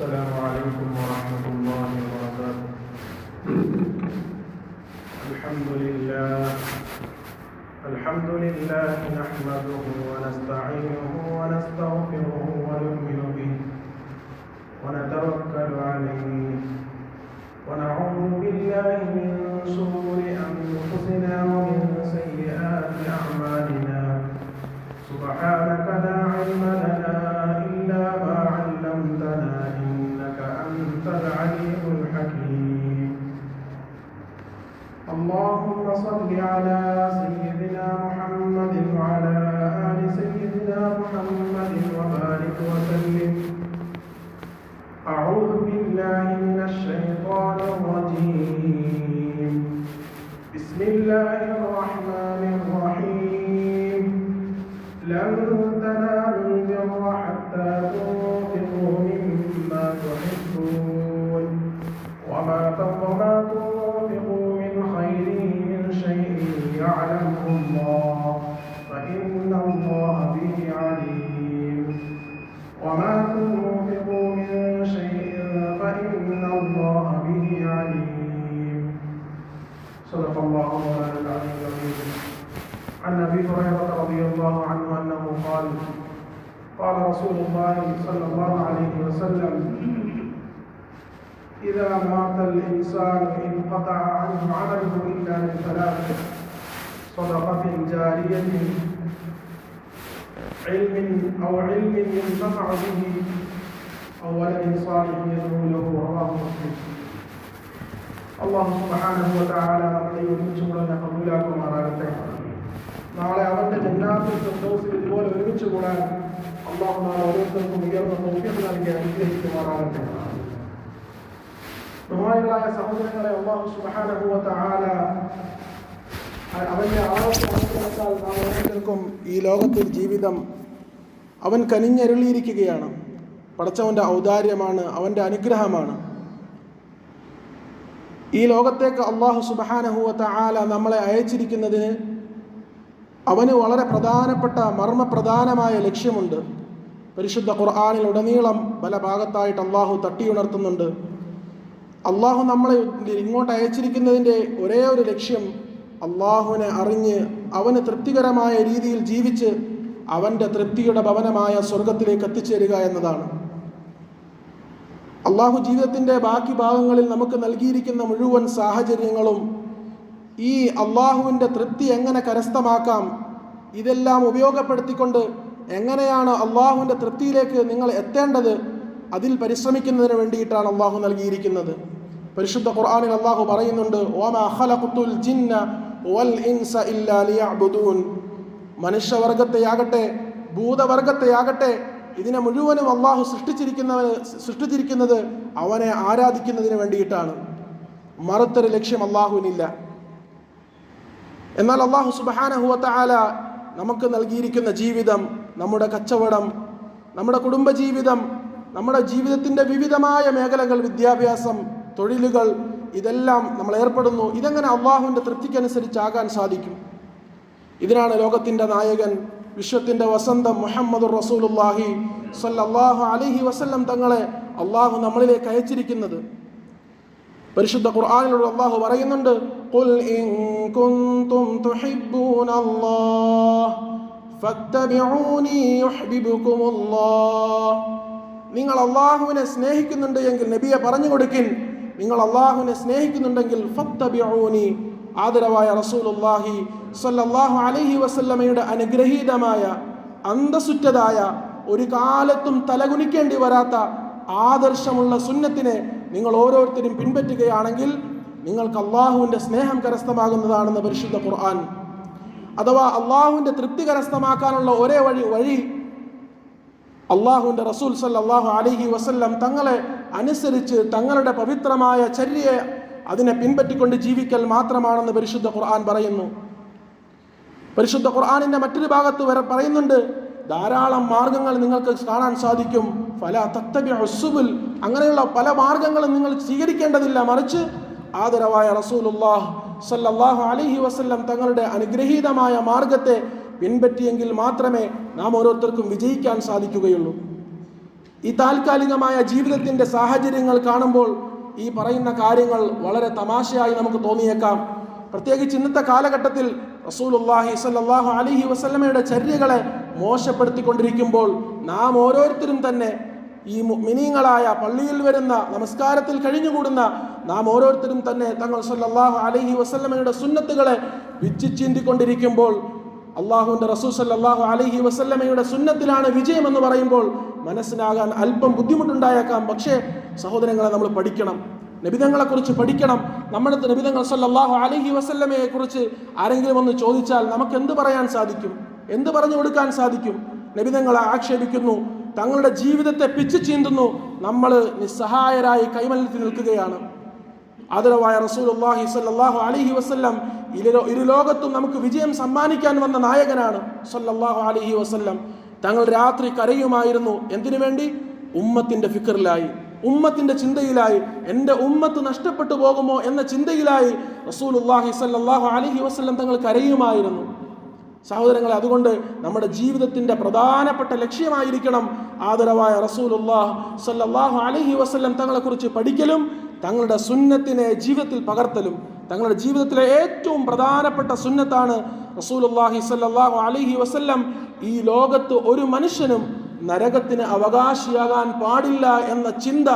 السلام عليكم ورحمة الله وبركاته. الحمد لله. الحمد لله نحمده ونستعينه ونستغفره ونؤمن به ونتوكل عليه. ونعوذ بالله من شرور أنفسنا ومن سيئات أعمالنا. سبحانك لا علم لنا العليم الحكيم. اللهم صل على سيدنا محمد وعلى آل سيدنا محمد وبارك وسلم. أعوذ بالله من الشيطان الرجيم. بسم الله الرحمن صدق الله مولانا العلي العظيم عن أبي هريرة رضي الله عنه أنه قال قال رسول الله صلى الله عليه وسلم إذا مات الإنسان انقطع عنه عمله إلا من ثلاث صدقة جارية علم أو علم ينتفع به أو ولد صالح يدعو له رواه مسلم. അള്ളാഹു സുബ്ഹാനഹു വതആല നമ്മളെ ഒരുമിച്ച് കൂടാൻ കബൂലാക്കുമാറാകട്ടെ നാളെ അവന്റെ ജന്നാത്തിൽ സന്തോഷത്തിൽ ഇതുപോലെ ഒരുമിച്ച് കൂടാൻ അള്ളാഹു നാളെ ഓരോരുത്തർക്കും ഉയർന്ന സൗഖ്യം നൽകി അനുഗ്രഹിക്കുമാറാകട്ടെ. ബഹുമാനികളായ സഹോദരങ്ങളെ അള്ളാഹു സുബ്ഹാനഹു വതആല അവന്റെ ആരോഗ്യത്താൽ നാം ഓരോരുത്തർക്കും ഈ ലോകത്തിൽ ജീവിതം അവൻ കനിഞ്ഞരുളിയിരിക്കുകയാണ്. പടച്ചവന്റെ ഔദാര്യമാണ് അവന്റെ അനുഗ്രഹമാണ്. ഈ ലോകത്തേക്ക് അള്ളാഹു സുബഹാനഹുവത്ത ആല നമ്മളെ അയച്ചിരിക്കുന്നതിന് അവന് വളരെ പ്രധാനപ്പെട്ട മർമ്മപ്രധാനമായ ലക്ഷ്യമുണ്ട്. പരിശുദ്ധ ഖുർആാനിൽ ഉടനീളം പല ഭാഗത്തായിട്ട് അള്ളാഹു തട്ടിയുണർത്തുന്നുണ്ട്. അള്ളാഹു നമ്മളെ ഇങ്ങോട്ട് അയച്ചിരിക്കുന്നതിന്റെ ഒരേ ഒരു ലക്ഷ്യം അള്ളാഹുവിനെ അറിഞ്ഞ് അവന് തൃപ്തികരമായ രീതിയിൽ ജീവിച്ച് അവന്റെ തൃപ്തിയുടെ ഭവനമായ സ്വർഗത്തിലേക്ക് എത്തിച്ചേരുക എന്നതാണ്. അള്ളാഹു ജീവിതത്തിന്റെ ബാക്കി ഭാഗങ്ങളിൽ നമുക്ക് നൽകിയിരിക്കുന്ന മുഴുവൻ സാഹചര്യങ്ങളും ഈ അള്ളാഹുവിന്റെ തൃപ്തി എങ്ങനെ കരസ്ഥമാക്കാം? ഇതെല്ലാം ഉപയോഗപ്പെടുത്തിക്കൊണ്ട് എങ്ങനെയാണ് അള്ളാഹുവിന്റെ തൃപ്തിയിലേക്ക് നിങ്ങൾ എത്തേണ്ടത്? അതിൽ പരിശ്രമിക്കുന്നതിന് വേണ്ടിയിട്ടാണ് അള്ളാഹു നൽകിയിരിക്കുന്നത്. പരിശുദ്ധ ഖുർആാനിൽ അള്ളാഹു പറയുന്നുണ്ട് ഓമാ ഖലഖ്തുൽ ജിന്ന വൽ ഇൻസ ഇല്ലാ മനുഷ്യവർഗത്തെയാകട്ടെ ഭൂതവർഗത്തെയാകട്ടെ ഇതിനെ മുഴുവനും അള്ളാഹു സൃഷ്ടിച്ചിരിക്കുന്നവന് സൃഷ്ടിച്ചിരിക്കുന്നത് അവനെ ആരാധിക്കുന്നതിന് വേണ്ടിയിട്ടാണ്. മറുത്തൊരു ലക്ഷ്യം അള്ളാഹുവിനില്ല എന്നാൽ അള്ളാഹു സുബാനഹുവത്ത ആല നമുക്ക് നൽകിയിരിക്കുന്ന ജീവിതം നമ്മുടെ കച്ചവടം നമ്മുടെ കുടുംബജീവിതം നമ്മുടെ ജീവിതത്തിന്റെ വിവിധമായ മേഖലകൾ വിദ്യാഭ്യാസം തൊഴിലുകൾ ഇതെല്ലാം നമ്മൾ ഏർപ്പെടുന്നു. ഇതെങ്ങനെ അള്ളാഹുവിന്റെ തൃപ്തിക്കനുസരിച്ചാകാൻ സാധിക്കും? ഇതിനാണ് ലോകത്തിന്റെ നായകൻ വിശ്വത്തിന്റെ വസന്തം മുഹമ്മദ് റസൂലുല്ലാഹി സല്ലാഹു അലൈഹി വസല്ലം തങ്ങളെ അള്ളാഹു നമ്മളിലേക്ക് അയച്ചിരിക്കുന്നത്. പരിശുദ്ധ ഖുർആനിലൂടെ അള്ളാഹു പറയുന്നുണ്ട് ഖുൽ ഇൻ الله فاتبعوني يحببكم الله നിങ്ങൾ അള്ളാഹുവിനെ സ്നേഹിക്കുന്നുണ്ട് എങ്കിൽ നബിയെ പറഞ്ഞു കൊടുക്കിൻ. നിങ്ങൾ അള്ളാഹുവിനെ സ്നേഹിക്കുന്നുണ്ടെങ്കിൽ ഫത്തബിഊനി ആദരവായ റസൂലുല്ലാഹി സല്ലാഹു അലഹി വസല്ലമയുടെ അനുഗ്രഹീതമായ അന്തസുറ്റതായ ഒരു കാലത്തും തലകുനിക്കേണ്ടി വരാത്ത ആദർശമുള്ള സുന്നത്തിനെ നിങ്ങൾ ഓരോരുത്തരും പിൻപറ്റുകയാണെങ്കിൽ നിങ്ങൾക്ക് അള്ളാഹുവിന്റെ സ്നേഹം കരസ്ഥമാകുന്നതാണെന്ന് പരിശുദ്ധ ഖുർആൻ. അഥവാ അള്ളാഹുവിന്റെ തൃപ്തി കരസ്ഥമാക്കാനുള്ള ഒരേ വഴി വഴി അള്ളാഹുവിന്റെ റസൂൽ സല്ലാഹു അലഹി വസല്ലം തങ്ങളെ അനുസരിച്ച് തങ്ങളുടെ പവിത്രമായ ചര്യയെ അതിനെ പിൻപറ്റിക്കൊണ്ട് ജീവിക്കൽ മാത്രമാണെന്ന് പരിശുദ്ധ ഖുർആൻ പറയുന്നു. പരിശുദ്ധ ഖുർആാനിന്റെ മറ്റൊരു ഭാഗത്ത് വരെ പറയുന്നുണ്ട് ധാരാളം മാർഗങ്ങൾ നിങ്ങൾക്ക് കാണാൻ സാധിക്കും. പല തത്തബി അങ്ങനെയുള്ള പല മാർഗങ്ങളും നിങ്ങൾ സ്വീകരിക്കേണ്ടതില്ല. മറിച്ച് ആദരവായ റസൂലുല്ലാഹ് സല്ലാഹു അലഹി വസല്ലം തങ്ങളുടെ അനുഗ്രഹീതമായ മാർഗത്തെ പിൻപറ്റിയെങ്കിൽ മാത്രമേ നാം ഓരോരുത്തർക്കും വിജയിക്കാൻ സാധിക്കുകയുള്ളൂ. ഈ താൽക്കാലികമായ ജീവിതത്തിന്റെ സാഹചര്യങ്ങൾ കാണുമ്പോൾ ഈ പറയുന്ന കാര്യങ്ങൾ വളരെ തമാശയായി നമുക്ക് തോന്നിയേക്കാം. പ്രത്യേകിച്ച് ഇന്നത്തെ കാലഘട്ടത്തിൽ റസൂലുല്ലാഹി സല്ലാഹു അലൈഹി വസ്ലമയുടെ ചര്യകളെ മോശപ്പെടുത്തിക്കൊണ്ടിരിക്കുമ്പോൾ നാം ഓരോരുത്തരും തന്നെ ഈ മിനിങ്ങളായ പള്ളിയിൽ വരുന്ന നമസ്കാരത്തിൽ കഴിഞ്ഞുകൂടുന്ന നാം ഓരോരുത്തരും തന്നെ തങ്ങൾ സല്ലാഹു അലഹി വസ്ലമയുടെ സുന്നത്തുകളെ വിച്ചിച്ചീന്തിക്കൊണ്ടിരിക്കുമ്പോൾ അള്ളാഹുവിന്റെ റസൂൽ സല്ലാഹു അലഹി വസല്ലമയുടെ സുന്നത്തിലാണ് വിജയമെന്ന് പറയുമ്പോൾ മനസ്സിനാകാൻ അല്പം ബുദ്ധിമുട്ടുണ്ടായേക്കാം. പക്ഷേ സഹോദരങ്ങളെ നമ്മൾ പഠിക്കണം. നബിതങ്ങളെ കുറിച്ച് പഠിക്കണം. നമ്മുടെ നബിതങ്ങൾ സല്ലാഹു അലഹി വസല്ലമയെ കുറിച്ച് ആരെങ്കിലും ഒന്ന് ചോദിച്ചാൽ നമുക്ക് എന്ത് പറയാൻ സാധിക്കും? എന്ത് പറഞ്ഞു കൊടുക്കാൻ സാധിക്കും? നബിതങ്ങളെ ആക്ഷേപിക്കുന്നു. തങ്ങളുടെ ജീവിതത്തെ പിച്ചു ചീന്തുന്നു. നമ്മൾ നിസ്സഹായരായി കൈമലത്തിൽ നിൽക്കുകയാണ്. ആദരവായ റസൂലുള്ളാഹി സല്ലാഹു അലൈഹി വസല്ലം ഇരു ഇരു ലോകത്തും നമുക്ക് വിജയം സമ്മാനിക്കാൻ വന്ന നായകനാണ് സല്ലാഹു അലഹി വസല്ലം. തങ്ങൾ രാത്രി കരയുമായിരുന്നു. എന്തിനു വേണ്ടി? ഉമ്മത്തിന്റെ ഫിക്കറിലായി ഉമ്മത്തിന്റെ ചിന്തയിലായി. എന്റെ ഉമ്മത്ത് നഷ്ടപ്പെട്ടു പോകുമോ എന്ന ചിന്തയിലായി റസൂലുള്ളാഹി സ്വല്ലല്ലാഹു അലൈഹി വസല്ലം തങ്ങൾ കരയുമായിരുന്നു. സഹോദരങ്ങളെ അതുകൊണ്ട് നമ്മുടെ ജീവിതത്തിന്റെ പ്രധാനപ്പെട്ട ലക്ഷ്യമായിരിക്കണം ആദരവായ റസൂലുള്ളാഹ് അലഹി അലൈഹി വസല്ലം തങ്ങളെക്കുറിച്ച് പഠിക്കലും തങ്ങളുടെ സുന്നത്തിനെ ജീവിതത്തിൽ പകർത്തലും. തങ്ങളുടെ ജീവിതത്തിലെ ഏറ്റവും പ്രധാനപ്പെട്ട സുന്നത്താണ് റസൂലുള്ളാഹി സല്ലാഹു അലഹി വസ്ല്ലം. ഈ ലോകത്ത് ഒരു മനുഷ്യനും നരകത്തിന് അവകാശിയാകാൻ പാടില്ല എന്ന ചിന്ത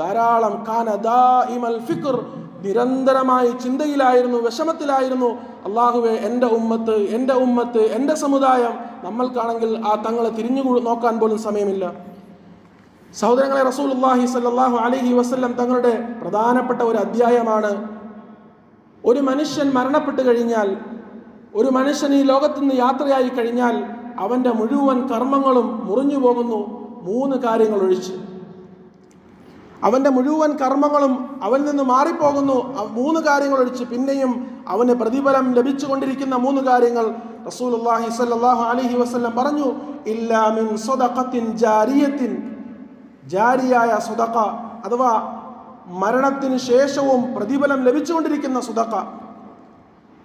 ധാരാളം കാനദാ ദാഇമൽ ഫിക്ർ നിരന്തരമായി ചിന്തയിലായിരുന്നു വിഷമത്തിലായിരുന്നു. അള്ളാഹുവെ എന്റെ ഉമ്മത്ത് എന്റെ ഉമ്മത്ത് എന്റെ സമുദായം നമ്മൾക്കാണെങ്കിൽ ആ തങ്ങളെ തിരിഞ്ഞു നോക്കാൻ പോലും സമയമില്ല. സഹോദരങ്ങളെ റസൂൽ അള്ളാഹി സല്ലാഹു അലഹി വസ്ല്ലം തങ്ങളുടെ പ്രധാനപ്പെട്ട ഒരു അധ്യായമാണ് ഒരു മനുഷ്യൻ മരണപ്പെട്ടു കഴിഞ്ഞാൽ ഒരു മനുഷ്യൻ ഈ ലോകത്തു നിന്ന് യാത്രയായി കഴിഞ്ഞാൽ അവന്റെ മുഴുവൻ കർമ്മങ്ങളും മുറിഞ്ഞു പോകുന്നു മൂന്ന് കാര്യങ്ങൾ ഒഴിച്ച്. അവന്റെ മുഴുവൻ കർമ്മങ്ങളും അവനിൽ നിന്ന് മാറിപ്പോകുന്നു മൂന്ന് കാര്യങ്ങൾ ഒഴിച്ച്. പിന്നെയും അവന് പ്രതിഫലം ലഭിച്ചു കൊണ്ടിരിക്കുന്ന മൂന്ന് കാര്യങ്ങൾ റസൂലുള്ളാഹി സ്വല്ലല്ലാഹു അലൈഹി വസല്ലം പറഞ്ഞു ഇല്ലാമിൻ സ്വദഖത്തിൻ ജാരിയത്തിൻ. ജാരിയായ സ്വതക്ക അഥവാ മരണത്തിന് ശേഷവും പ്രതിഫലം ലഭിച്ചുകൊണ്ടിരിക്കുന്ന സുതക്ക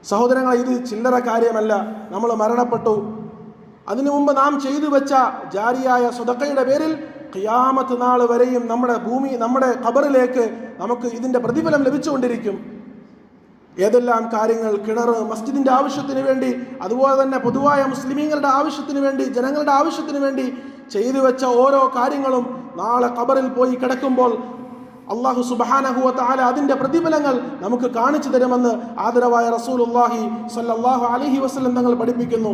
സഹോദരങ്ങൾ ഇത് ചില്ലറ കാര്യമല്ല. നമ്മൾ മരണപ്പെട്ടു. അതിനു മുമ്പ് നാം ചെയ്തു വെച്ച ജാരിയായ സുതക്കയുടെ പേരിൽ ഖിയാമത്ത് നാൾ വരെയും നമ്മുടെ ഭൂമി നമ്മുടെ ഖബറിലേക്ക് നമുക്ക് ഇതിന്റെ പ്രതിഫലം ലഭിച്ചുകൊണ്ടിരിക്കും. ഏതെല്ലാം കാര്യങ്ങൾ കിണർ മസ്ജിദിന്റെ ആവശ്യത്തിന് വേണ്ടി അതുപോലെ തന്നെ പൊതുവായ മുസ്ലിമീങ്ങളുടെ ആവശ്യത്തിന് വേണ്ടി ജനങ്ങളുടെ ആവശ്യത്തിന് വേണ്ടി ചെയ്തു വെച്ച ഓരോ കാര്യങ്ങളും നാളെ ഖബറിൽ പോയി കിടക്കുമ്പോൾ അള്ളാഹു സുബാനഹുവ താല അതിന്റെ പ്രതിഫലങ്ങൾ നമുക്ക് കാണിച്ചു തരുമെന്ന് ആദരവായ റസൂലുള്ളാഹി സല്ലാഹു അലൈഹി വസല്ലം തങ്ങൾ പഠിപ്പിക്കുന്നു.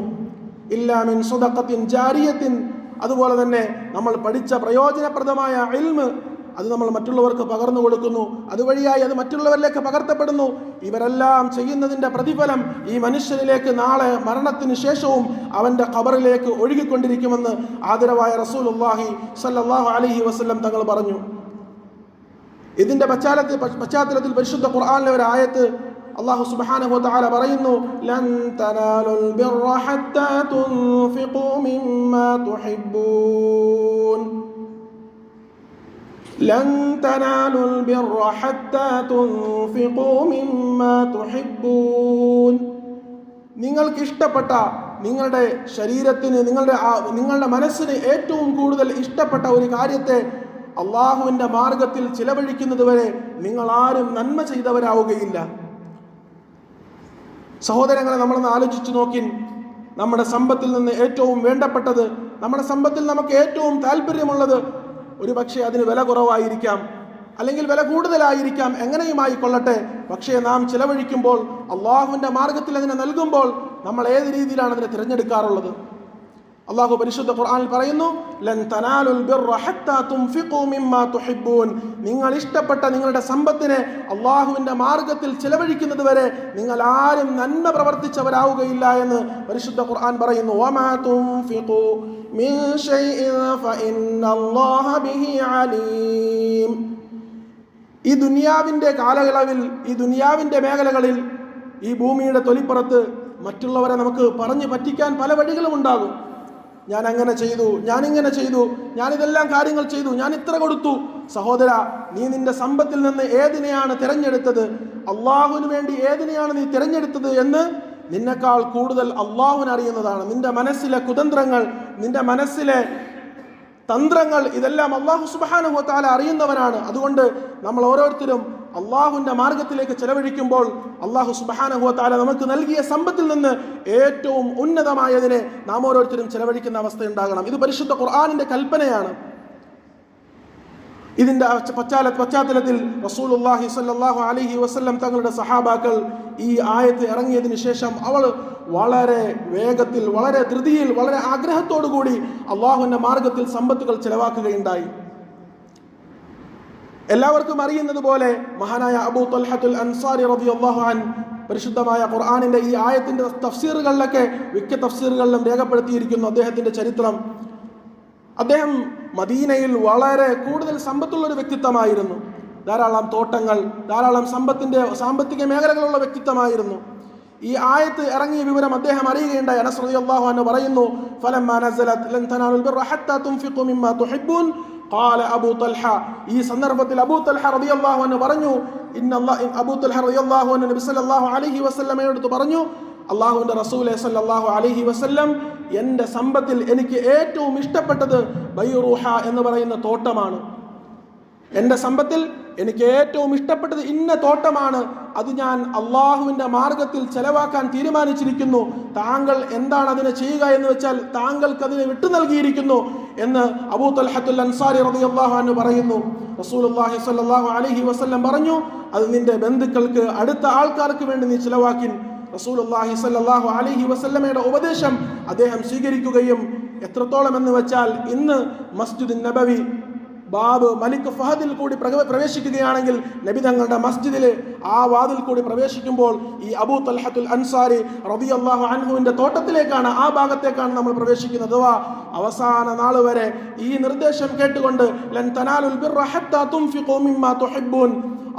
ഇല്ലാമിൻ സുദക്കത്തിൻ ജാരിയത്തിൻ. അതുപോലെ തന്നെ നമ്മൾ പഠിച്ച പ്രയോജനപ്രദമായ ഇൽമ് അത് നമ്മൾ മറ്റുള്ളവർക്ക് പകർന്നു കൊടുക്കുന്നു. അതുവഴിയായി അത് മറ്റുള്ളവരിലേക്ക് പകർത്തപ്പെടുന്നു. ഇവരെല്ലാം ചെയ്യുന്നതിന്റെ പ്രതിഫലം ഈ മനുഷ്യനിലേക്ക് നാളെ മരണത്തിന് ശേഷവും അവന്റെ ഖബറിലേക്ക് ഒഴുകിക്കൊണ്ടിരിക്കുമെന്ന് ആദരവായ റസൂലുള്ളാഹി സല്ലാഹു അലഹി വസ്ലം തങ്ങൾ പറഞ്ഞു. ഇതിന്റെ പശ്ചാത്തലത്തിൽ പശ്ചാത്തലത്തിൽ പരിശുദ്ധ ഖുർആാനിലെ ഒരു ആയത്ത് അള്ളാഹു സുബ്ഹാനഹു വതആല പറയുന്നു ലൻ തനാലുൽ البر حتى تنفقوا مما തുഹിബ്ബൂൻ. നിങ്ങൾക്ക് ഇഷ്ടപ്പെട്ട നിങ്ങളുടെ ശരീരത്തിന് നിങ്ങളുടെ നിങ്ങളുടെ മനസ്സിന് ഏറ്റവും കൂടുതൽ ഇഷ്ടപ്പെട്ട ഒരു കാര്യത്തെ അള്ളാഹുവിന്റെ മാർഗത്തിൽ ചിലവഴിക്കുന്നത് വരെ നിങ്ങൾ ആരും നന്മ ചെയ്തവരാവുകയില്ല. സഹോദരങ്ങളെ നമ്മളൊന്ന് ആലോചിച്ചു നോക്കി നമ്മുടെ സമ്പത്തിൽ നിന്ന് ഏറ്റവും വേണ്ടപ്പെട്ടത് നമ്മുടെ സമ്പത്തിൽ നമുക്ക് ഏറ്റവും താല്പര്യമുള്ളത് ഒരു പക്ഷേ അതിന് വില കുറവായിരിക്കാം. അല്ലെങ്കിൽ വില കൂടുതലായിരിക്കാം എങ്ങനെയുമായി കൊള്ളട്ടെ? പക്ഷേ നാം ചിലവഴിക്കുമ്പോൾ അള്ളാഹുവിന്റെ മാർഗത്തിൽ അതിനെ നൽകുമ്പോൾ നമ്മൾ ഏത് രീതിയിലാണ് അതിനെ തിരഞ്ഞെടുക്കാറുള്ളത്? അള്ളാഹു പരിശുദ്ധ ഖുർആനിൽ പറയുന്നു ലൻ തനാലുൽ ബിർറ ഹത്താ തുൻഫിഖു തുഹിബ്ബൂൻ. നിങ്ങൾ ഇഷ്ടപ്പെട്ട നിങ്ങളുടെ സമ്പത്തിനെ അള്ളാഹുവിന്റെ മാർഗത്തിൽ ചിലവഴിക്കുന്നത് വരെ നിങ്ങൾ ആരും നന്മ പ്രവർത്തിച്ചവരാവുകയില്ല എന്ന് പരിശുദ്ധ ഖുർആൻ പറയുന്നു. മിൻ ഷൈഇൻ ഫഇന്നല്ലാഹ ബിഹി അലീം. ഈ ദുനിയാവിന്റെ കാലയളവിൽ ഈ ദുനിയാവിന്റെ മേഖലകളിൽ ഈ ഭൂമിയുടെ തൊലിപ്പുറത്ത് മറ്റുള്ളവരെ നമുക്ക് പറഞ്ഞു പറ്റിക്കാൻ പല വഴികളും ഉണ്ടാകും. ഞാൻ അങ്ങനെ ചെയ്തു ഞാൻ ഇങ്ങനെ ചെയ്തു ഞാൻ ഇതെല്ലാം കാര്യങ്ങൾ ചെയ്തു ഞാൻ ഇത്ര കൊടുത്തു. സഹോദര നീ നിന്റെ സമ്പത്തിൽ നിന്ന് ഏതിനെയാണ് തിരഞ്ഞെടുത്തത്? അള്ളാഹുവിന് വേണ്ടി ഏതിനെയാണ് നീ തിരഞ്ഞെടുത്തത് എന്ന് നിന്നെക്കാൾ കൂടുതൽ അള്ളാഹുവിനറിയുന്നതാണ് നിന്റെ മനസ്സിലെ കുതന്ത്രങ്ങൾ നിന്റെ മനസ്സിലെ തന്ത്രങ്ങൾ ഇതെല്ലാം അള്ളാഹു സുബാന താല അറിയുന്നവനാണ്. അതുകൊണ്ട് നമ്മൾ ഓരോരുത്തരും അള്ളാഹുവിന്റെ മാർഗത്തിലേക്ക് ചെലവഴിക്കുമ്പോൾ അള്ളാഹു സുബാനുഹു താല നമുക്ക് നൽകിയ സമ്പത്തിൽ നിന്ന് ഏറ്റവും ഉന്നതമായതിനെ നാം ഓരോരുത്തരും ചെലവഴിക്കുന്ന അവസ്ഥ ഉണ്ടാകണം ഇത് പരിശുദ്ധ ഖുർആാനിന്റെ കൽപ്പനയാണ്. ഇതിന്റെ പശ്ചാത്തല പശ്ചാത്തലത്തിൽ റസൂലുല്ലാഹി സല്ലാഹു അലഹി വസല്ലം തങ്ങളുടെ സഹാബാക്കൾ ഈ ആയത്ത് ഇറങ്ങിയതിന് ശേഷം അവൾ വളരെ വേഗത്തിൽ വളരെ ധൃതിയിൽ വളരെ ആഗ്രഹത്തോടു കൂടി അള്ളാഹുവിന്റെ മാർഗത്തിൽ സമ്പത്തുകൾ ചെലവാക്കുകയുണ്ടായി. എല്ലാവർക്കും അറിയുന്നത് പോലെ മഹാനായ അബൂ തൽഹത്തുൽ അൻസാരി റബി അള്ളാഹുഹാൻ പരിശുദ്ധമായ ഖുർആാനിന്റെ ഈ ആയത്തിന്റെ തഫ്സീറുകളിലൊക്കെ മിക്ക തഫ്സീറുകളിലും രേഖപ്പെടുത്തിയിരിക്കുന്നു അദ്ദേഹത്തിന്റെ ചരിത്രം. അദ്ദേഹം മദീനയിൽ വളരെ കൂടുതൽ സമ്പത്തുള്ള ഒരു വ്യക്തിത്വമായിരുന്നു. ധാരാളം തോട്ടങ്ങൾ ധാരാളം സമ്പത്തിന്റെ സാമ്പത്തിക മേഖലകളുള്ള വ്യക്തിത്വമായിരുന്നു. ഈ ആയത്ത് ഇറങ്ങിയ വിവരം അദ്ദേഹം അറിയുകയുണ്ടായി. അനസ് അള്ളാഹു എന്ന് പറയുന്നു ഫലം قال അബൂ തൽഹ. ഈ സന്ദർഭത്തിൽ അബൂ തൽഹ റളിയല്ലാഹു അൻഹു പറഞ്ഞു ഇന്ന അബൂ തൽഹ റളിയല്ലാഹു അൻഹു നബി സല്ലല്ലാഹു അലൈഹി വസല്ലമയോട് പറഞ്ഞു അള്ളാഹുവിന്റെ റസൂലെ സല്ലാഹു അലഹി വസ്ല്ലം എന്റെ സമ്പത്തിൽ എനിക്ക് ഏറ്റവും ഇഷ്ടപ്പെട്ടത് ബൈറൂഹ എന്ന് പറയുന്ന തോട്ടമാണ്. എന്റെ സമ്പത്തിൽ എനിക്ക് ഏറ്റവും ഇഷ്ടപ്പെട്ടത് ഇന്ന തോട്ടമാണ്. അത് ഞാൻ അള്ളാഹുവിന്റെ മാർഗത്തിൽ ചെലവാക്കാൻ തീരുമാനിച്ചിരിക്കുന്നു. താങ്കൾ എന്താണ് അതിനെ ചെയ്യുക എന്ന് വെച്ചാൽ താങ്കൾക്ക് അതിനെ വിട്ടു നൽകിയിരിക്കുന്നു എന്ന് അബൂ തൽഹത്തുൽ അൻസാരി റളിയല്ലാഹു അൻഹു പറയുന്നു. റസൂലുള്ളാഹി സ്വല്ലല്ലാഹു അലൈഹി വസല്ലം പറഞ്ഞു അത് നിന്റെ ബന്ധുക്കൾക്ക് അടുത്ത ആൾക്കാർക്ക് വേണ്ടി നീ ചിലവാക്കി റസൂലുള്ളാഹി സല്ലാഹു അലഹി വസല്ലമയുടെ ഉപദേശം അദ്ദേഹം സ്വീകരിക്കുകയും എത്രത്തോളം എന്ന് വെച്ചാൽ ഇന്ന് മസ്ജിദ് നബവി ബാബ് മലിക് ഫഹദിൽ കൂടി പ്രവേശിക്കുകയാണെങ്കിൽ നബി തങ്ങളുടെ മസ്ജിദിൽ ആ വാതിൽ കൂടി പ്രവേശിക്കുമ്പോൾ ഈ അബൂ തൽഹത്തുൽ അൻസാരി റബി അള്ളാഹു അൻഹുവിന്റെ തോട്ടത്തിലേക്കാണ് ആ ഭാഗത്തേക്കാണ് നമ്മൾ പ്രവേശിക്കുന്നത്. അഥവാ അവസാന നാൾ വരെ ഈ നിർദ്ദേശം കേട്ടുകൊണ്ട് ലൻ തനാലുൽ മിമ്മാ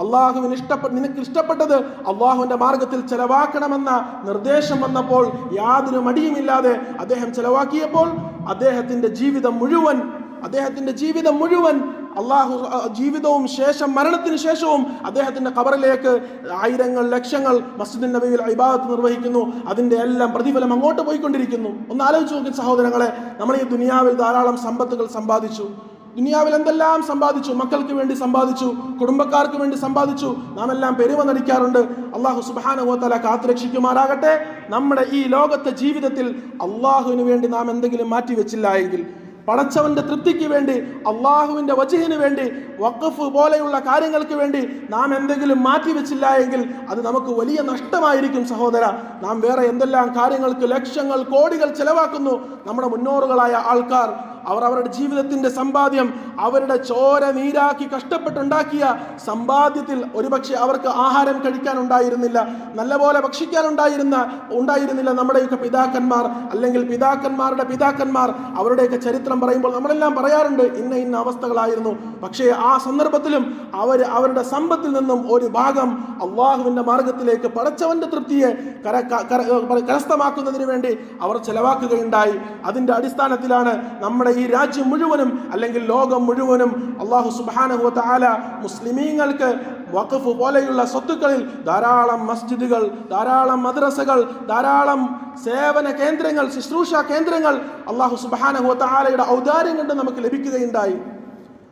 അള്ളാഹുവിന് ഇഷ്ടപ്പെട്ട നിനക്ക് ഇഷ്ടപ്പെട്ടത് അള്ളാഹുവിന്റെ മാർഗത്തിൽ ചെലവാക്കണമെന്ന നിർദ്ദേശം വന്നപ്പോൾ യാതൊരു മടിയുമില്ലാതെ അദ്ദേഹം ചെലവാക്കിയപ്പോൾ അദ്ദേഹത്തിന്റെ ജീവിതം മുഴുവൻ അദ്ദേഹത്തിന്റെ ജീവിതം മുഴുവൻ അള്ളാഹു ജീവിതവും ശേഷം മരണത്തിന് ശേഷവും അദ്ദേഹത്തിന്റെ കബറിലേക്ക് ആയിരങ്ങൾ ലക്ഷങ്ങൾ മസ്ജിദിൻ നബിയിൽ ഇബാദത്ത് നിർവഹിക്കുന്നു. അതിന്റെ എല്ലാം പ്രതിഫലം അങ്ങോട്ട് പോയിക്കൊണ്ടിരിക്കുന്നു. ഒന്ന് ആലോചിച്ച് നോക്കി സഹോദരങ്ങളെ നമ്മൾ ഈ ദുനിയാവിൽ ധാരാളം സമ്പത്തുകൾ സമ്പാദിച്ചു. ദുനിയാവിൽ എന്തെല്ലാം സമ്പാദിച്ചു മക്കൾക്ക് വേണ്ടി സമ്പാദിച്ചു കുടുംബക്കാർക്ക് വേണ്ടി സമ്പാദിച്ചു നാം എല്ലാം പെരുമ നടിക്കാറുണ്ട്. അള്ളാഹു സുബാനുഭവത്തല കാത്തുരക്ഷിക്കുമാറാകട്ടെ നമ്മുടെ ഈ ലോകത്തെ ജീവിതത്തിൽ അള്ളാഹുവിന് വേണ്ടി നാം എന്തെങ്കിലും മാറ്റിവെച്ചില്ല എങ്കിൽ പടച്ചവന്റെ തൃപ്തിക്ക് വേണ്ടി അള്ളാഹുവിന്റെ വജഹിന് വേണ്ടി വഖഫ് പോലെയുള്ള കാര്യങ്ങൾക്ക് വേണ്ടി നാം എന്തെങ്കിലും മാറ്റിവെച്ചില്ല എങ്കിൽ അത് നമുക്ക് വലിയ നഷ്ടമായിരിക്കും സഹോദര. നാം വേറെ എന്തെല്ലാം കാര്യങ്ങൾക്ക് ലക്ഷങ്ങൾ കോടികൾ ചെലവാക്കുന്നു. നമ്മുടെ മുന്നോറുകളായ ആൾക്കാർ അവർ അവരുടെ ജീവിതത്തിന്റെ സമ്പാദ്യം അവരുടെ ചോര നീരാക്കി കഷ്ടപ്പെട്ടുണ്ടാക്കിയ സമ്പാദ്യത്തിൽ ഒരുപക്ഷെ അവർക്ക് ആഹാരം കഴിക്കാൻ ഉണ്ടായിരുന്നില്ല നല്ലപോലെ ഭക്ഷിക്കാനുണ്ടായിരുന്ന ഉണ്ടായിരുന്നില്ല നമ്മുടെയൊക്കെ പിതാക്കന്മാർ അല്ലെങ്കിൽ പിതാക്കന്മാരുടെ പിതാക്കന്മാർ അവരുടെയൊക്കെ ചരിത്രം പറയുമ്പോൾ നമ്മളെല്ലാം പറയാറുണ്ട് ഇന്ന ഇന്ന അവസ്ഥകളായിരുന്നു. പക്ഷേ ആ സന്ദർഭത്തിലും അവർ അവരുടെ സമ്പത്തിൽ നിന്നും ഒരു ഭാഗം അള്ളാഹുവിന്റെ മാർഗത്തിലേക്ക് പടച്ചവന്റെ തൃപ്തിയെ കര- കരസ്ഥമാക്കുന്നതിന് വേണ്ടി അവർ ചെലവാക്കുകയുണ്ടായി. അതിന്റെ അടിസ്ഥാനത്തിലാണ് നമ്മുടെ ഈ രാജ്യം മുഴുവനും അല്ലെങ്കിൽ ലോകം മുഴുവനും അള്ളാഹു സുബാനഹു മുസ്ലിമീങ്ങൾക്ക് വഖഫ് പോലെയുള്ള സ്വത്തുക്കളിൽ ധാരാളം മസ്ജിദുകൾ ധാരാളം മദ്രസകൾ ധാരാളം സേവന കേന്ദ്രങ്ങൾ ശുശ്രൂഷ കേന്ദ്രങ്ങൾ അള്ളാഹു സുബാനഹു താലയുടെ ഔദാര്യം കൊണ്ട് നമുക്ക് ലഭിക്കുകയുണ്ടായി.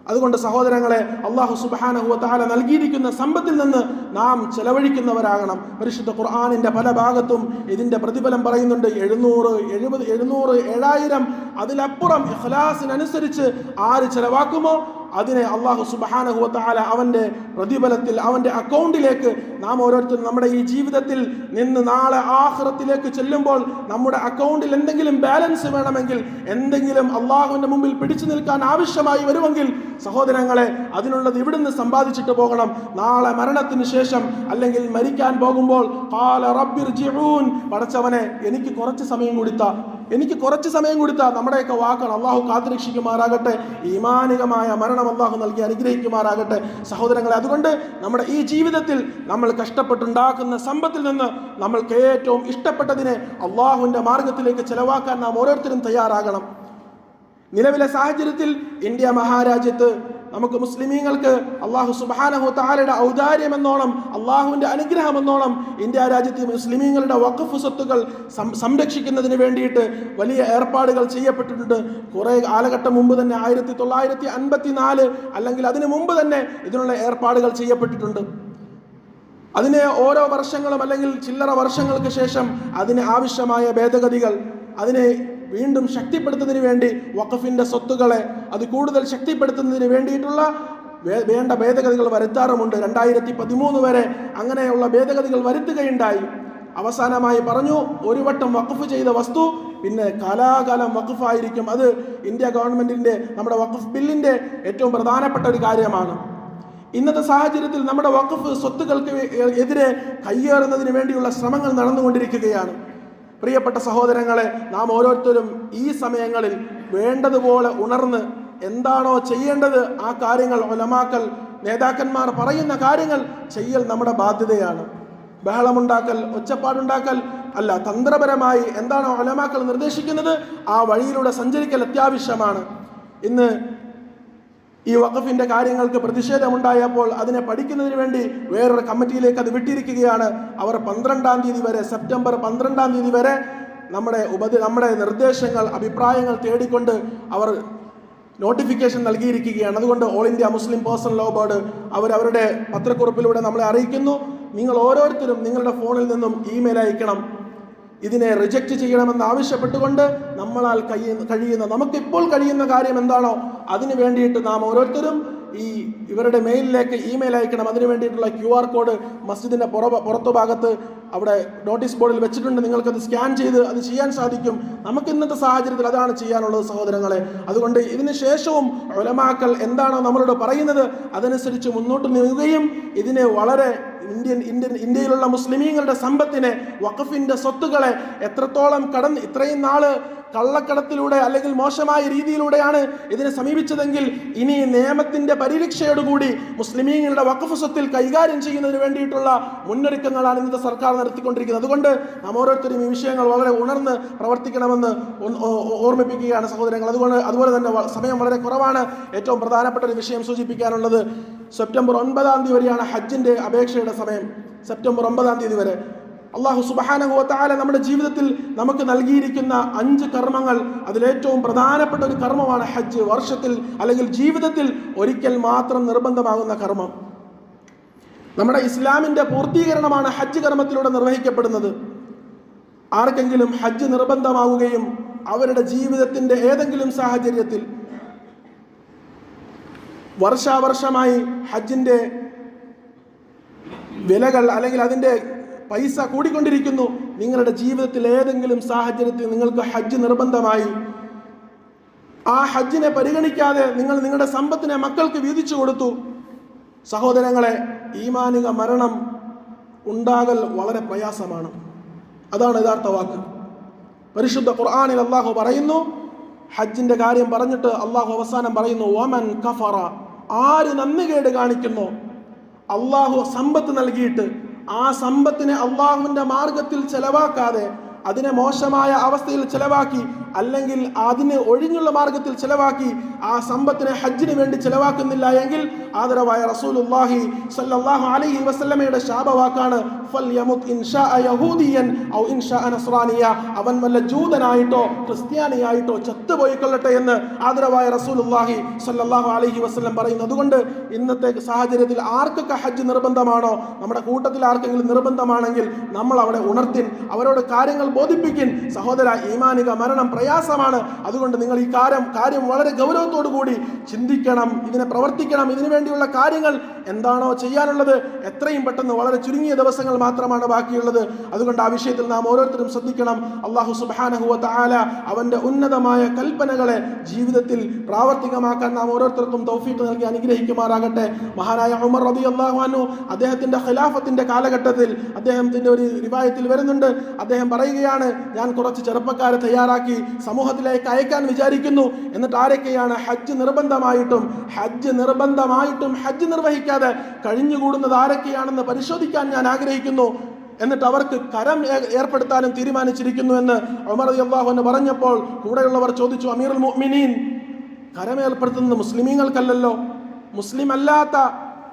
അതുകൊണ്ട് സഹോദരങ്ങളെ അള്ളാഹു സുബാനഹു താല നൽകിയിരിക്കുന്ന സമ്പത്തിൽ നിന്ന് നാം ചെലവഴിക്കുന്നവരാകണം. പരിശുദ്ധ ഖുർആാനിന്റെ പല ഭാഗത്തും ഇതിന്റെ പ്രതിഫലം പറയുന്നുണ്ട്. എഴുന്നൂറ് എഴുപത് എഴുന്നൂറ് ഏഴായിരം. അതിലപ്പുറം ഇഖ്ലാസിനനുസരിച്ച് ആര് ചെലവാക്കുമോ? അതിനെ അള്ളാഹു സുബാനഹു അവന്റെ പ്രതിഫലത്തിൽ അവന്റെ അക്കൗണ്ടിലേക്ക് നാം ഓരോരുത്തരും നമ്മുടെ ഈ ജീവിതത്തിൽ നിന്ന് നാളെ ആഹ്റത്തിലേക്ക് ചെല്ലുമ്പോൾ നമ്മുടെ അക്കൗണ്ടിൽ എന്തെങ്കിലും ബാലൻസ് വേണമെങ്കിൽ എന്തെങ്കിലും അള്ളാഹുവിന്റെ മുമ്പിൽ പിടിച്ചു നിൽക്കാൻ ആവശ്യമായി വരുമെങ്കിൽ സഹോദരങ്ങളെ അതിനുള്ളത് ഇവിടുന്ന് സമ്പാദിച്ചിട്ട് പോകണം നാളെ മരണത്തിന് ശേഷം അല്ലെങ്കിൽ മരിക്കാൻ പോകുമ്പോൾ. പടച്ചവനെ എനിക്ക് കുറച്ച് സമയം കൊടുത്ത എനിക്ക് കുറച്ച് സമയം കൊടുത്താൽ നമ്മുടെയൊക്കെ വാക്കുകൾ അള്ളാഹു കാത്തുരക്ഷിക്കുമാറാകട്ടെ. ഈമാനികമായ മരണം അള്ളാഹു നൽകി അനുഗ്രഹിക്കുമാറാകട്ടെ. സഹോദരങ്ങളെ അതുകൊണ്ട് നമ്മുടെ ഈ ജീവിതത്തിൽ നമ്മൾ കഷ്ടപ്പെട്ടുണ്ടാക്കുന്ന സമ്പത്തിൽ നിന്ന് നമ്മൾക്ക് ഏറ്റവും ഇഷ്ടപ്പെട്ടതിനെ അള്ളാഹുവിന്റെ മാർഗത്തിലേക്ക് ചെലവാക്കാൻ നാം ഓരോരുത്തരും തയ്യാറാകണം. നിലവിലെ സാഹചര്യത്തിൽ ഇന്ത്യ മഹാരാജ്യത്ത് നമുക്ക് മുസ്ലിമീങ്ങൾക്ക് അള്ളാഹു സുബാനഹു താലയുടെ ഔദാര്യം എന്നോണം അള്ളാഹുവിന്റെ അനുഗ്രഹം എന്നോണം ഇന്ത്യ രാജ്യത്ത് മുസ്ലിമീങ്ങളുടെ വഖഫ് സ്വത്തുകൾ സംരക്ഷിക്കുന്നതിന് വേണ്ടിയിട്ട് വലിയ ഏർപ്പാടുകൾ ചെയ്യപ്പെട്ടിട്ടുണ്ട്. കുറേ കാലഘട്ടം മുമ്പ് തന്നെ ആയിരത്തി തൊള്ളായിരത്തി അൻപത്തി നാല് അല്ലെങ്കിൽ അതിനു മുമ്പ് തന്നെ ഇതിനുള്ള ഏർപ്പാടുകൾ ചെയ്യപ്പെട്ടിട്ടുണ്ട്. അതിനെ ഓരോ വർഷങ്ങളും അല്ലെങ്കിൽ ചില്ലറ വർഷങ്ങൾക്ക് ശേഷം അതിന് ആവശ്യമായ ഭേദഗതികൾ അതിനെ വീണ്ടും ശക്തിപ്പെടുത്തുന്നതിന് വേണ്ടി വഖഫിന്റെ സ്വത്തുകളെ അത് കൂടുതൽ ശക്തിപ്പെടുത്തുന്നതിന് വേണ്ടിയിട്ടുള്ള വേണ്ട ഭേദഗതികൾ വരുത്താറുമുണ്ട്. രണ്ടായിരത്തി പതിമൂന്ന് വരെ അങ്ങനെയുള്ള ഭേദഗതികൾ വരുത്തുകയുണ്ടായി. അവസാനമായി പറഞ്ഞു ഒരു വട്ടം വഖഫ് ചെയ്ത വസ്തു പിന്നെ കാലാകാലം വഖഫായിരിക്കും. അത് ഇന്ത്യ ഗവൺമെന്റിന്റെ നമ്മുടെ വഖഫ് ബില്ലിന്റെ ഏറ്റവും പ്രധാനപ്പെട്ട ഒരു കാര്യമാണ്. ഇന്നത്തെ സാഹചര്യത്തിൽ നമ്മുടെ വഖഫ് സ്വത്തുക്കൾക്ക് എതിരെ കയ്യേറുന്നതിന് വേണ്ടിയുള്ള ശ്രമങ്ങൾ നടന്നുകൊണ്ടിരിക്കുകയാണ്. പ്രിയപ്പെട്ട സഹോദരങ്ങളെ നാം ഓരോരുത്തരും ഈ സമയങ്ങളിൽ വേണ്ടതുപോലെ ഉണർന്ന് എന്താണോ ചെയ്യേണ്ടത് ആ കാര്യങ്ങൾ ഒലമാക്കൽ നേതാക്കന്മാർ പറയുന്ന കാര്യങ്ങൾ ചെയ്യൽ നമ്മുടെ ബാധ്യതയാണ്. ബഹളമുണ്ടാക്കൽ ഒച്ചപ്പാടുണ്ടാക്കൽ അല്ല തന്ത്രപരമായി എന്താണോ ഒലമാക്കൾ നിർദ്ദേശിക്കുന്നത്? ആ വഴിയിലൂടെ സഞ്ചരിക്കൽ അത്യാവശ്യമാണ്. ഇന്ന് ഈ വഖഫിന്റെ കാര്യങ്ങൾക്ക് പ്രതിഷേധമുണ്ടായപ്പോൾ അതിനെ പഠിക്കുന്നതിന് വേണ്ടി വേറൊരു കമ്മിറ്റിയിലേക്ക് അത് വിട്ടിരിക്കുകയാണ്. അവർ പന്ത്രണ്ടാം തീയതി വരെ സെപ്റ്റംബർ പന്ത്രണ്ടാം തീയതി വരെ നമ്മുടെ ഉപദ നമ്മുടെ നിർദ്ദേശങ്ങൾ അഭിപ്രായങ്ങൾ തേടിക്കൊണ്ട് അവർ നോട്ടിഫിക്കേഷൻ നൽകിയിരിക്കുകയാണ്. അതുകൊണ്ട് all India Muslim personal law board അവരവരുടെ പത്രക്കുറിപ്പിലൂടെ നമ്മളെ അറിയിക്കുന്നു. നിങ്ങൾ ഓരോരുത്തരും നിങ്ങളുടെ ഫോണിൽ നിന്നും ഇമെയിൽ അയക്കണം. ഇതിനെ റിജക്റ്റ് ചെയ്യണമെന്ന് ആവശ്യപ്പെട്ടുകൊണ്ട് നമ്മളാൽ കഴിയുന്ന കഴിയുന്ന നമുക്കിപ്പോൾ കഴിയുന്ന കാര്യം എന്താണോ അതിന് വേണ്ടിയിട്ട് നാം ഓരോരുത്തരും ഈ ഇവരുടെ മെയിലിലേക്ക് ഇമെയിൽ അയക്കണം. അതിന് വേണ്ടിയിട്ടുള്ള ക്യു ആർ കോഡ് മസ്ജിദിന്റെ പുറ പുറത്തു ഭാഗത്ത് അവിടെ നോട്ടീസ് ബോർഡിൽ വെച്ചിട്ടുണ്ട്. നിങ്ങൾക്കത് സ്കാൻ ചെയ്ത് അത് ചെയ്യാൻ സാധിക്കും. നമുക്ക് ഇന്നത്തെ സാഹചര്യത്തിൽ അതാണ് ചെയ്യാനുള്ളത് സഹോദരങ്ങളെ. അതുകൊണ്ട് ഇതിന് ശേഷവും ഒലമാക്കൽ എന്താണോ നമ്മളോട് പറയുന്നത് അതനുസരിച്ച് മുന്നോട്ട് നീങ്ങുകയും ഇതിനെ വളരെ ഇന്ത്യൻ ഇന്ത്യൻ ഇന്ത്യയിലുള്ള മുസ്ലിമീങ്ങളുടെ സമ്പത്തിനെ വഖഫിന്റെ സ്വത്തുക്കളെ എത്രത്തോളം കടന്ന് ഇത്രയും നാൾ കള്ളക്കടത്തിലൂടെ അല്ലെങ്കിൽ മോശമായ രീതിയിലൂടെയാണ് ഇതിനെ സമീപിച്ചതെങ്കിൽ ഇനി നിയമത്തിന്റെ പരിരക്ഷയോടുകൂടി മുസ്ലിമീങ്ങളുടെ വഖഫ് സ്വത്തിൽ കൈകാര്യം ചെയ്യുന്നതിന് വേണ്ടിയിട്ടുള്ള മുന്നൊരുക്കങ്ങളാണ് ഇന്നത്തെ സർക്കാർ നടത്തിക്കൊണ്ടിരിക്കുന്നത്. അതുകൊണ്ട് നാം ഓരോരുത്തരും ഈ വിഷയങ്ങൾ വളരെ ഉണർന്ന് പ്രവർത്തിക്കണമെന്ന് ഓർമ്മിപ്പിക്കുകയാണ് സഹോദരങ്ങൾ. അതുകൊണ്ട് അതുപോലെ തന്നെ സമയം വളരെ കുറവാണ്. ഏറ്റവും പ്രധാനപ്പെട്ട ഒരു വിഷയം സൂചിപ്പിക്കാനുള്ളത് സെപ്റ്റംബർ ഒൻപതാം തീയതി വരെയാണ് ഹജ്ജിന്റെ അപേക്ഷയുടെ സമയം. സെപ്റ്റംബർ ഒമ്പതാം തീയതി വരെ. അള്ളാഹു സുബഹാനഹുവത്താല നമ്മുടെ ജീവിതത്തിൽ നമുക്ക് നൽകിയിരിക്കുന്ന അഞ്ച് കർമ്മങ്ങൾ അതിലേറ്റവും പ്രധാനപ്പെട്ട ഒരു കർമ്മമാണ് ഹജ്ജ്. വർഷത്തിൽ അല്ലെങ്കിൽ ജീവിതത്തിൽ ഒരിക്കൽ മാത്രം നിർബന്ധമാകുന്ന കർമ്മം. നമ്മുടെ ഇസ്ലാമിന്റെ പൂർത്തീകരണമാണ് ഹജ്ജ് കർമ്മത്തിലൂടെ നിർവഹിക്കപ്പെടുന്നത്. ആർക്കെങ്കിലും ഹജ്ജ് നിർബന്ധമാവുകയും അവരുടെ ജീവിതത്തിന്റെ ഏതെങ്കിലും സാഹചര്യത്തിൽ വർഷാവർഷമായി ഹജ്ജിന്റെ വിലകൾ അല്ലെങ്കിൽ അതിന്റെ പൈസ കൂടിക്കൊണ്ടിരിക്കുന്നു നിങ്ങളുടെ ജീവിതത്തിൽ ഏതെങ്കിലും സാഹചര്യത്തിൽ നിങ്ങൾക്ക് ഹജ്ജ് നിർബന്ധമായി ആ ഹജ്ജിനെ പരിഗണിക്കാതെ നിങ്ങൾ നിങ്ങളുടെ സമ്പത്തിനെ മക്കൾക്ക് വീതിച്ചു കൊടുത്തു. സഹോദരങ്ങളെ ഈമാനിക മരണം ഉണ്ടാകൽ വളരെ പ്രയാസമാണ്. അതാണ് യഥാർത്ഥ വാക്ക്. പരിശുദ്ധ ഖുർആാനിൽ അള്ളാഹു പറയുന്നു ഹജ്ജിന്റെ കാര്യം പറഞ്ഞിട്ട് അള്ളാഹു അവസാനം പറയുന്നു ഓമൻ കഫറ. ആര് നന്ദികേട് കാണിക്കുന്നു? അള്ളാഹു സമ്പത്ത് നൽകിയിട്ട് ആ സമ്പത്തിനെ അള്ളാഹുവിന്റെ മാർഗത്തിൽ ചെലവാക്കാതെ അതിനെ മോശമായ അവസ്ഥയിൽ ചിലവാക്കി അല്ലെങ്കിൽ അതിന് ഒഴിഞ്ഞുള്ള മാർഗത്തിൽ ചിലവാക്കി ആ സമ്പത്തിനെ ഹജ്ജിന് വേണ്ടി ചെലവാക്കുന്നില്ല എങ്കിൽ ആദരവായ റസൂലുള്ളാഹി സല്ലല്ലാഹു അലൈഹി വസല്ലമയുടെ ശാപവാക്കാണ് ഫൽയമുത് ഇൻഷാ യഹൂദിയൻ ഔ ഇൻഷാ നസ്രാനിയ. അവൻ വല്ല ജൂതനായിട്ടോ ക്രിസ്ത്യാനിയായിട്ടോ ചത്തുപോയി കൊള്ളട്ടെ എന്ന് ആദരവായ റസൂലുള്ളാഹി സല്ലല്ലാഹു അലൈഹി വസല്ലം പറയുന്നു അതുകൊണ്ട് ഇന്നത്തെ സാഹചര്യത്തിൽ ആർക്കൊക്കെ ഹജ്ജ് നിർബന്ധമാണോ? നമ്മുടെ കൂട്ടത്തിൽ ആർക്കെങ്കിലും നിർബന്ധമാണെങ്കിൽ നമ്മൾ അവിടെ ഉണർത്തി അവരോട് കാര്യങ്ങൾ ബോധിപ്പിക്കിൻ സഹോദര ഈമാനിക മരണം പ്രയാസമാണ്. അതുകൊണ്ട് നിങ്ങൾ ഈ കാര്യം കാര്യം വളരെ ഗൗരവത്തോടു കൂടി ചിന്തിക്കണം ഇതിനെ പ്രവർത്തിക്കണം ഇതിനു വേണ്ടിയുള്ള കാര്യങ്ങൾ എന്താണോ ചെയ്യാനുള്ളത് എത്രയും പെട്ടെന്ന് വളരെ ചുരുങ്ങിയ ദിവസങ്ങൾ മാത്രമാണ് ബാക്കിയുള്ളത്. അതുകൊണ്ട് ആ വിഷയത്തിൽ നാം ഓരോരുത്തരും ശ്രദ്ധിക്കണം. അള്ളാഹു സുബാനഹുവ താല അവന്റെ ഉന്നതമായ കൽപ്പനകളെ ജീവിതത്തിൽ പ്രാവർത്തികമാക്കാൻ നാം ഓരോരുത്തർക്കും തൗഫീഖ് നൽകി അനുഗ്രഹിക്കുമാറാകട്ടെ. മഹാനായ ഉമർ റബി അള്ളാഹു അനു അദ്ദേഹത്തിന്റെ ഖിലാഫത്തിന്റെ കാലഘട്ടത്തിൽ അദ്ദേഹത്തിന്റെ ഒരു റിവായത്തിൽ വരുന്നുണ്ട്. അദ്ദേഹം പറയുകയാണ് ഞാൻ കുറച്ച് ചെറുപ്പക്കാരെ തയ്യാറാക്കി സമൂഹത്തിലേക്ക് അയക്കാൻ വിചാരിക്കുന്നു? എന്നിട്ട് ആരൊക്കെയാണ് ഹജ്ജ് നിർബന്ധമായിട്ടും ഹജ്ജ് നിർബന്ധമായിട്ടും ഹജ്ജ് നിർവഹിക്കാതെ കഴിഞ്ഞുകൂടുന്നത് ആരൊക്കെയാണെന്ന് പരിശോധിക്കാൻ ഞാൻ ആഗ്രഹിക്കുന്നു. എന്നിട്ട് അവർക്ക് കരം ഏർപ്പെടുത്താനും തീരുമാനിച്ചിരിക്കുന്നു എന്ന് ഉമർ അള്ളാഹു എന്ന് പറഞ്ഞപ്പോൾ കൂടെയുള്ളവർ ചോദിച്ചു അമീറുൽ മുഅ്മിനീൻ കരം ഏർപ്പെടുത്തുന്നത് മുസ്ലിമീങ്ങൾക്കല്ലല്ലോ? മുസ്ലിം അല്ലാത്ത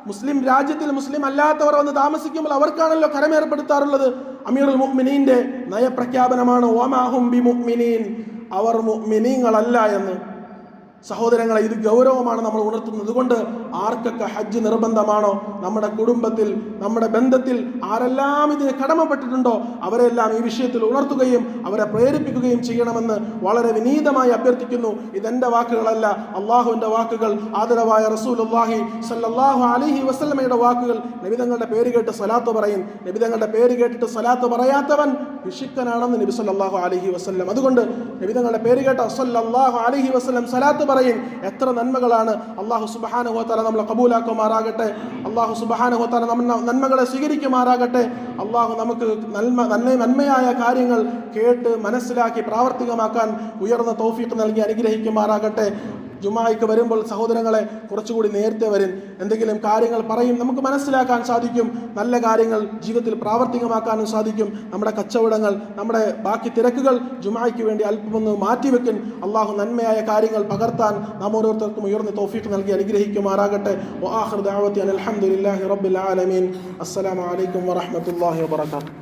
മുസ്ലിം രാജ്യത്തിൽ മുസ്ലിം അല്ലാത്തവർ വന്ന് താമസിക്കുമ്പോൾ അവർക്കാണല്ലോ കരമേർപ്പെടുത്താറുള്ളത്. അമീറുൽ മുഅ്മിനീന്റെ നയപ്രഖ്യാപനമാണ് ഓമാഹും ബി മുഹ്മിനീൻ അവർ മുഹ്മിനീങ്ങളല്ല എന്ന്. സഹോദരങ്ങളെ ഇത് ഗൗരവമാണ് നമ്മൾ ഉണർത്തുന്നത്. അതുകൊണ്ട് ആർക്കൊക്കെ ഹജ്ജ് നിർബന്ധമാണോ? നമ്മുടെ കുടുംബത്തിൽ നമ്മുടെ ബന്ധത്തിൽ ആരെല്ലാം ഇതിന് കടമപ്പെട്ടിട്ടുണ്ടോ? അവരെല്ലാം ഈ വിഷയത്തിൽ ഉണർത്തുകയും അവരെ പ്രേരിപ്പിക്കുകയും ചെയ്യണമെന്ന് വളരെ വിനീതമായി അഭ്യർത്ഥിക്കുന്നു. ഇതെന്റെ വാക്കുകളല്ല അള്ളാഹുവിന്റെ വാക്കുകൾ. ആദരവായ അള്ളാഹി സല്ലാഹു അലിഹി വസ്ലമയുടെ വാക്കുകൾ. നബിതങ്ങളുടെ പേര് കേട്ട് സലാത്ത് പറയും. നബിതങ്ങളുടെ പേര് കേട്ടിട്ട് സലാത്ത് പറയാത്തവൻ പിശുക്കനാണെന്ന് നബി സല്ലാഹു അലഹി വസ്ലം അതുകൊണ്ട് നബിതങ്ങളുടെ പേര് കേട്ട സല്ലാഹു അലഹി വസ്ലം സലാത്ത് പറയും. എത്ര നന്മകളാണ് അള്ളാഹു സുബാനുഹോത്തല നമ്മളെ കബൂലാക്കുമാറാകട്ടെ. അള്ളാഹു സുബാനുഹോത്തല നമ്മ നന്മകളെ സ്വീകരിക്കുമാറാകട്ടെ. അള്ളാഹു നമുക്ക് നന്മ നന്മ നന്മയായ കാര്യങ്ങൾ കേട്ട് മനസ്സിലാക്കി പ്രാവർത്തികമാക്കാൻ ഉയർന്ന തൗഫീഖ് നൽകി അനുഗ്രഹിക്കുമാറാകട്ടെ. ജുമായിക്ക് വരുമ്പോൾ സഹോദരങ്ങളെ കുറച്ചുകൂടി നേരത്തെ വരും എന്തെങ്കിലും കാര്യങ്ങൾ പറയും നമുക്ക് മനസ്സിലാക്കാൻ സാധിക്കും. നല്ല കാര്യങ്ങൾ ജീവിതത്തിൽ പ്രാവർത്തികമാക്കാനും സാധിക്കും. നമ്മുടെ കച്ചവടങ്ങൾ നമ്മുടെ ബാക്കി തിരക്കുകൾ ജുമായിക്ക് വേണ്ടി അല്പമൊന്ന് മാറ്റിവെക്കും. അള്ളാഹു നന്മയായ കാര്യങ്ങൾ പകർത്താൻ നാം ഓരോരുത്തർക്കും ഉയർന്ന തോഫീക്ക് നൽകി അനുഗ്രഹിക്കുമാറാകട്ടെ. അലഹമുല്ലാഹി റബ്ബിൽ ആലമീൻ. അസ്സലാമു അലൈക്കും വറഹ്മത്തുള്ളാഹി വബറകാതുഹു.